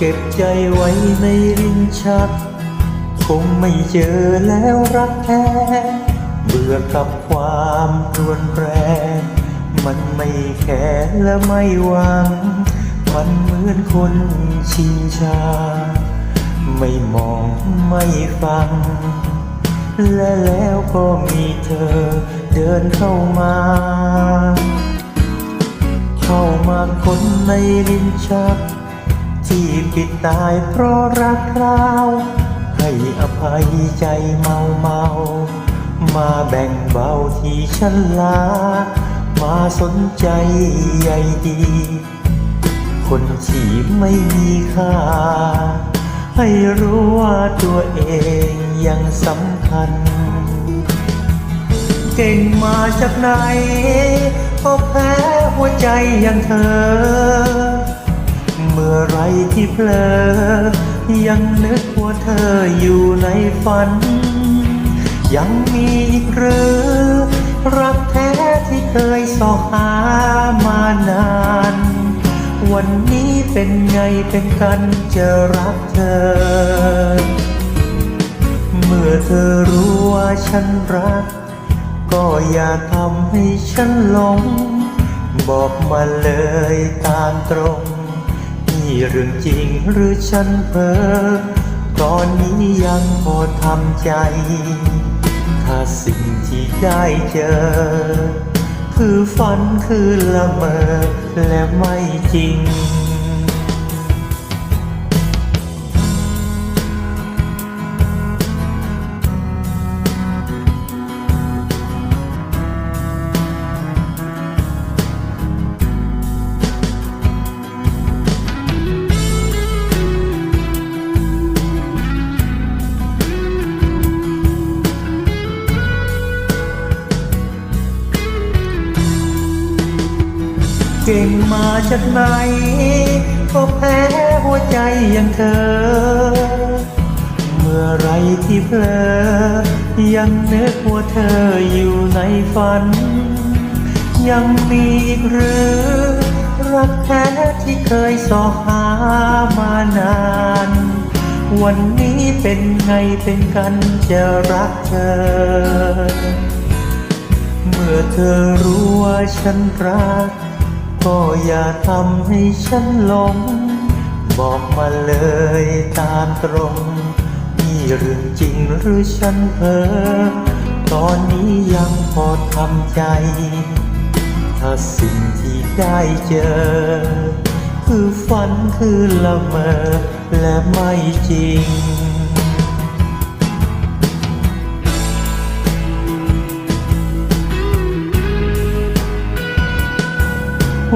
เก็บใจไว้ในลิ้นชัก คงไม่เจอแล้วรักแท้ เบื่อกับความรวนแปร มันไม่แค่และไม่หวัง มันเหมือนคนชินชา ไม่มองไม่ฟัง และแล้วก็มีเธอเดินเข้ามาเข้ามาคนในลิ้นชัก ที่ปิดตายเพราะรักเราให้อภัยใจเมาเมา มาแบ่งเบาที่ฉันลา มาสนใจใยดี คนที่ไม่มีค่า ให้รู้ว่าตัวเองยังสำคัญ เก่งมาจากไหนก็แพ้หัวใจอย่างเธอ เมื่อไรที่เพลอ ยังนึกว่าเธออยู่ในฝัน ยังมีอีกหรือรักแท้ที่เคยสอหามานาน วันนี้เป็นไงเป็นกันจะรักเธอ เมื่อเธอรู้ว่าฉันรัก ก็อย่าทำให้ฉันหลง บอกมาเลยตามตรง นี่เรื่องจริงหรือฉันเพ้อตอนนี้ยังพอทำใจ ถ้าสิ่งที่ได้เจอ คือฝันคือละเมอและไม่จริง เก่งมาจากไหน ก็แพ้หัวใจอย่างเธอ เมื่อไรที่เพลอยังนึกว่าเธออยู่ในฝัน ยังมีอีกหรือรักแท้ที่เคยสอหามานาน วันนี้เป็นไงเป็นกันจะรักเธอ เมื่อเธอรู้ว่าฉันรัก ก็อย่าทำให้ฉันหลง บอกมาเลยตามตรง นี่เรื่องจริงหรือฉันเพ้อตอนนี้ยังพอทำใจ ถ้าสิ่งที่ได้เจอ คือฝันคือละเมอและไม่จริง